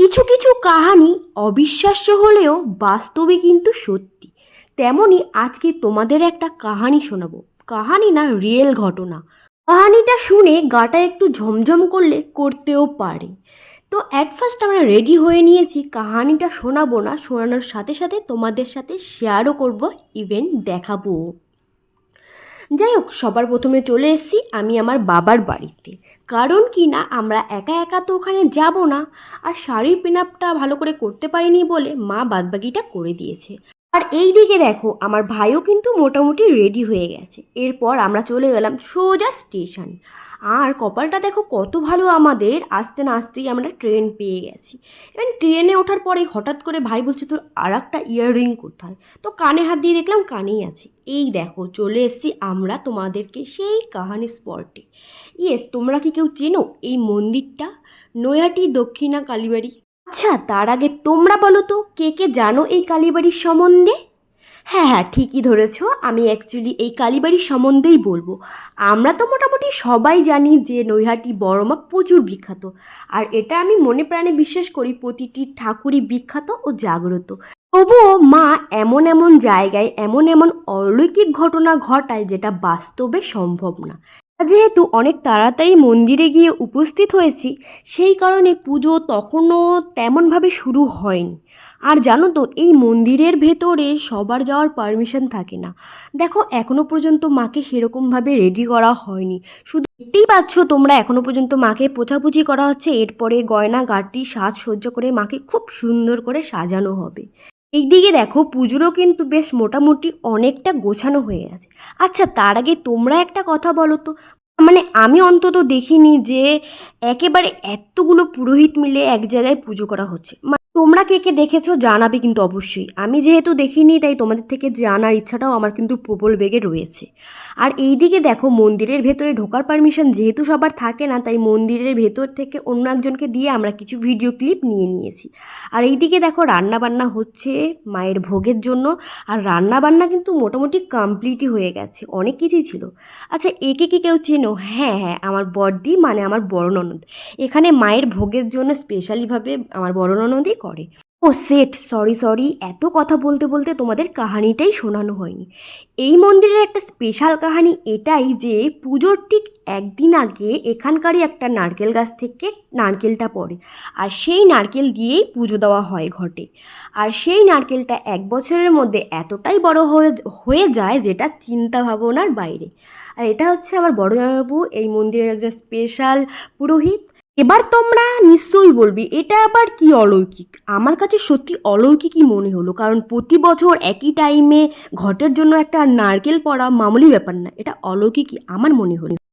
কিছু কিছু কাহানি অবিশ্বাস্য হলেও বাস্তবে কিন্তু সত্যি। তেমনই আজকে তোমাদের একটা কাহানি শোনাবো। কাহানি না রিয়েল ঘটনা। কাহানিটা শুনে গাটা একটু ঝমঝম করলে করতেও পারে। তো অ্যাট ফার্স্ট আমরা রেডি হয়ে নিয়েছি, কাহানিটা শোনাবো না, শোনানোর সাথে সাথে তোমাদের সাথে শেয়ারও করব ইভেন দেখাবো। যাই হোক সবার প্রথমে চলে এসেছি আমি আমার বাবার বাড়িতে। কারণ কি না, আমরা একা একা তো ওখানে যাব না। আর শাড়ির পিনআপটা ভালো করে করতে পারিনি বলে মা বাদবাকিটা করে দিয়েছে। আর এই দিকে দেখো, আমার ভাইও কিন্তু মোটামুটি রেডি হয়ে গেছে। এরপর আমরা চলে গেলাম সোজা স্টেশন আর কপালটা দেখো কত ভালো আমাদের, আসতে না আসতেই আমরা ট্রেন পেয়ে গেছি। এবং ট্রেনে ওঠার পরে হঠাৎ করে ভাই বলছে, তোর আর একটা ইয়াররিং কোথায়? তো কানে হাত দিয়ে দেখলাম কানেই আছে। এই দেখো, চলে এসেছি আমরা তোমাদেরকে সেই কাহানি স্পটে ইয়েস তোমরা কি কেউ চেনো এই মন্দিরটা? নৈহাটি দক্ষিণা কালীবাড়ি। আচ্ছা তার আগে তোমরা বলো তো, কে কে জানো এই কালীবাড়ির সম্বন্ধে? হ্যাঁ হ্যাঁ ঠিকই ধরেছো, আমি অ্যাকচুয়ালি এই কালীবাড়ির সম্বন্ধেই বলব। আমরা তো মোটামুটি সবাই জানি যে নৈহাটি বড়মা প্রচুর বিখ্যাত। আর এটা আমি মনে প্রাণে বিশ্বাস করি প্রতিটি ঠাকুরই বিখ্যাত ও জাগ্রত। তবুও মা এমন এমন জায়গায়, এমন এমন অলৌকিক ঘটনা ঘটায় যেটা বাস্তবে সম্ভব না। যেহেতু অনেক তাড়াতাড়ি মন্দিরে গিয়ে উপস্থিত হয়েছি, সেই কারণে পুজো তখনও তেমনভাবে শুরু হয়নি। আর জানো তো, এই মন্দিরের ভেতরে সবার যাওয়ার পারমিশন থাকে না। দেখো এখনও পর্যন্ত মাকে সেরকমভাবে রেডি করা হয়নি। শুধু দেখতেই পাচ্ছ তোমরা এখনও পর্যন্ত মাকে পোছাপুছি করা হচ্ছে। এরপরে গয়না গাটি সাজসজ্জা করে মাকে খুব সুন্দর করে সাজানো হবে। এইদিকে দেখো পুজোরও কিন্তু বেশ মোটামুটি অনেকটা গোছানো হয়ে আছে আচ্ছা তার আগে তোমরা একটা কথা বলো তো। মানে আমি অন্তত দেখিনি যে একেবারে এতগুলো পুরোহিত মিলে এক জায়গায় পুজো করা হচ্ছে। তোমরা কে কে দেখেছ জানাবে কিন্তু অবশ্যই। আমি যেহেতু দেখিনি, তাই তোমাদের থেকে জানার ইচ্ছাটাও আমার কিন্তু প্রবল বেগে রয়েছে। আর এই দিকে দেখো, মন্দিরের ভেতরে ঢোকার পারমিশন যেহেতু সবার থাকে না, তাই মন্দিরের ভেতর থেকে অন্য একজনকে দিয়ে আমরা কিছু ভিডিও ক্লিপ নিয়ে নিয়েছি। আর এই দিকে দেখো, রান্নাবান্না হচ্ছে মায়ের ভোগের জন্য, আর রান্নাবান্না কিন্তু মোটামুটি কমপ্লিটই হয়ে গেছে, অনেক কিছুই ছিল। আচ্ছা একে কি কেউ চেনো? হ্যাঁ হ্যাঁ আমার বড়দি মানে আমার বড় ননদ। এখানে মায়ের ভোগের জন্য স্পেশালিভাবে আমার বড় ননদই করে। ও সেট সরি সরি এত কথা বলতে বলতে তোমাদের কাহানিটাই শোনানো হয়নি। এই মন্দিরের একটা স্পেশাল কাহানি এটাই যে পুজোর ঠিক একদিন আগে এখানকারই একটা নারকেল গাছ থেকে নারকেলটা পড়ে আর সেই নারকেল দিয়েই পুজো দেওয়া হয় ঘটে। আর সেই নারকেলটা এক বছরের মধ্যে এতটাই বড় হয়ে যায় যেটা চিন্তা ভাবনার বাইরে। আর এটা হচ্ছে আমার বড় এই মন্দিরের একজন স্পেশাল পুরোহিত। এবার তোমরা নিশ্চয়ই বলবে, এটা আবার কি অলৌকিক? আমার কাছে সত্যি অলৌকিকই মনে হলো, কারণ প্রতি বছর একই টাইমে ঘটের জন্য একটা নারকেল পড়া মামুলি ব্যাপার না, এটা অলৌকিকই আমার মনে হলো।